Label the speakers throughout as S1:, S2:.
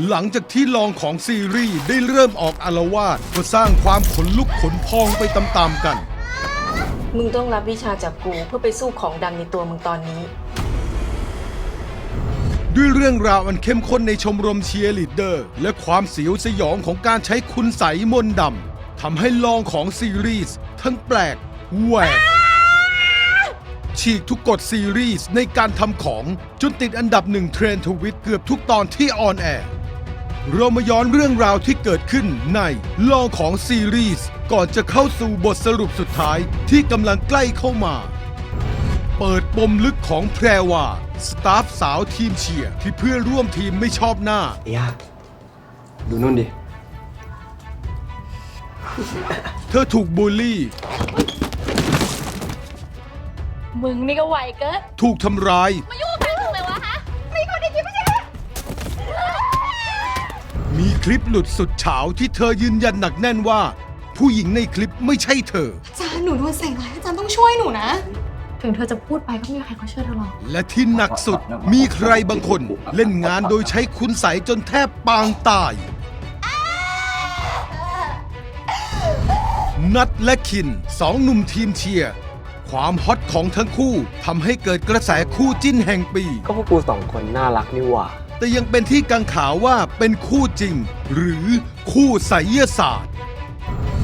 S1: หลังจากที่ลองของซีรีส์ได้เริ่มออกอารวาสก็สร้างความขนลุกขนพองไปตามๆกัน
S2: มึงต้องรับวิชาจากกูเพื่อไปสู้ของดำในตัวมึงตอนนี้
S1: ด้วยเรื่องราวอันเข้มข้นในชมรมเชียร์ลีดเดอร์ และความเสียวสยองของการใช้คุณใสยมนต์ดำทำให้ลองของซีรีส์ทั้งแปลกแหวกฉีกทุกกฎซีรีส์ในการทำของจนติดอันดับหนึ่งเทรนด์ทวิตเกือบทุกตอนที่ออนแอร์ เรามาย้อนเรื่องราวที่เกิดขึ้นในลองของซีรีส์ก่อนจะเข้าสู่บทสรุปสุดท้ายที่กำลังใกล้เข้ามา เปิดปมลึกของแพรวาสตาฟสาวทีมเชียร์ที่เพื่อนร่วมทีมไม่ชอบหน้า
S3: เอียดูนู่นดิ
S1: เธอถูกบูลลี่
S4: มึงนี่ก็ไหวเกิน
S1: ถูกทำร้าย
S4: มายุ่ง
S1: คลิปหลุดสุดเฉาที่เธอยืนยันหนักแน่นว่า ผู้หญิงในคลิปไม่ใช่เธอ
S5: อาจารย์หนูโดนใส่ร้ายอาจารย์ต้องช่วยหนูนะ
S4: ถึงเธอจะพูดไปก็ไม่มีใครเขาเชื่อเธอหรอก
S1: และที่หนักสุดมีใครบางคน เล่นงานโดยใช้คุณใสยจนแทบปางตาย นัดและคินสองหนุ่มทีมเชียร์ ความฮอตของทั้งคู่ทำให้เกิดกระแสคู่จิ้นแห่งปี
S3: ก็พวกกูสองคนน่ารักนี่หว่า
S1: แต่ยังเป็นที่กังขาวว่าเป็นคู่จริง หรือคู่ไสยศาสตร์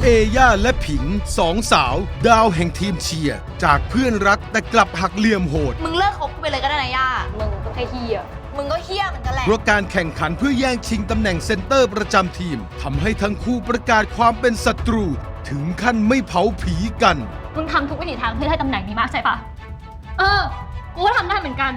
S1: เอย่าและผิงสองสาว ดาวแห่งทีมเชียร์จากเพื่อนรักแต่กลับหักเหลี่ยมโหด
S4: มึงเลิกคบกูไปเลยก็ได้นะย่า มึงก็แค่เฮียมึงก็เฮียเหมือนกันแหละ
S1: เพราะการแข่งขันเพื่อแย่งชิงตำแหน่งเซนเตอร์ประจำทีมทำให้ทั้งคู่ประกาศความเป็นศัตรู ถึงขั้นไม่เผาผีกัน
S4: มึงทำทุกวิถีทางเพื่อได้ตำแหน่งนี้มากใช่ปะเออ กูก็ทำได้เหมือนกัน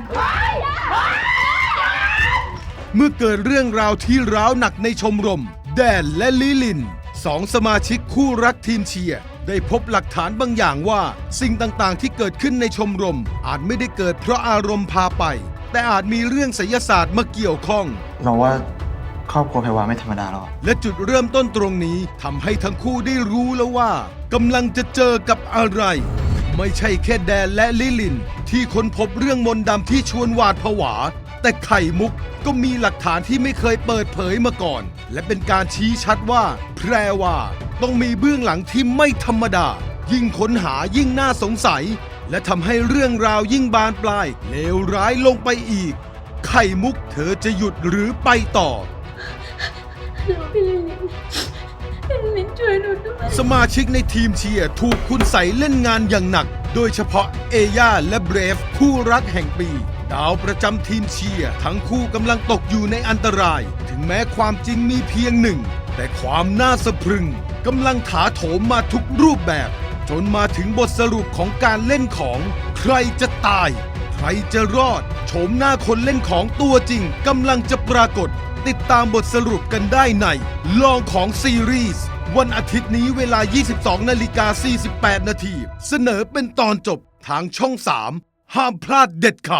S1: เมื่อเกิดเรื่องราวที่ร้าวหนักในชมรม แดนและลิลินสองสมาชิกคู่รักทีมเชียร์ได้พบหลักฐานบางอย่างว่า สิ่งต่างๆ ที่เกิดขึ้นในชมรม อาจไม่ได้เกิดเพราะอารมณ์พาไป แต่อาจมีเรื่องไสยศาสตร์มาเกี่ยวข้อง
S6: เราว่าครอบครัวแพรวาไม่ธรรมดาหรอก
S1: และจุดเริ่มต้นตรงนี้ทำให้ทั้งคู่ได้รู้แล้วว่ากำลังจะเจอกับอะไร ไม่ใช่แค่แดนและลิลิน ที่ค้นพบเรื่องมนต์ดำที่ชวนหวาดผวา แต่ไข่มุกก็มีหลักฐานที่ไม่เคยเปิดเผยมาก่อน และเป็นการชี้ชัดว่าแพรว่าต้องมีเบื้องหลังที่ไม่ธรรมดา ยิ่งค้นหายิ่งน่าสงสัย และทำให้เรื่องราวยิ่งบานปลายเลวร้ายลงไปอีก ไข่มุกเธอจะหยุดหรือไปต่อสมาชิกในทีมเชียร์ถูกคุณใสเล่นงานอย่างหนัก โดยเฉพาะเอย่าและเบรฟคู่รักแห่งปี ดาวประจำทีมเชียร์ทั้งคู่กำลังตกอยู่ในอันตราย ถึงแม้ความจริงมีเพียงหนึ่ง แต่ความน่าสะพรึงกำลังถาโถมมาทุกรูปแบบ จนมาถึงบทสรุปของการเล่นของ ใครจะตาย ใครจะรอดโฉมหน้าคนเล่นของตัวจริงกำลังจะปรากฏ ติดตามบทสรุปกันได้ในลองของซีรีส์วันอาทิตย์นี้เวลา 22นาฬิกา48 นาที เสนอเป็นตอนจบทางช่อง 3 ห้ามพลาดเด็ดขาด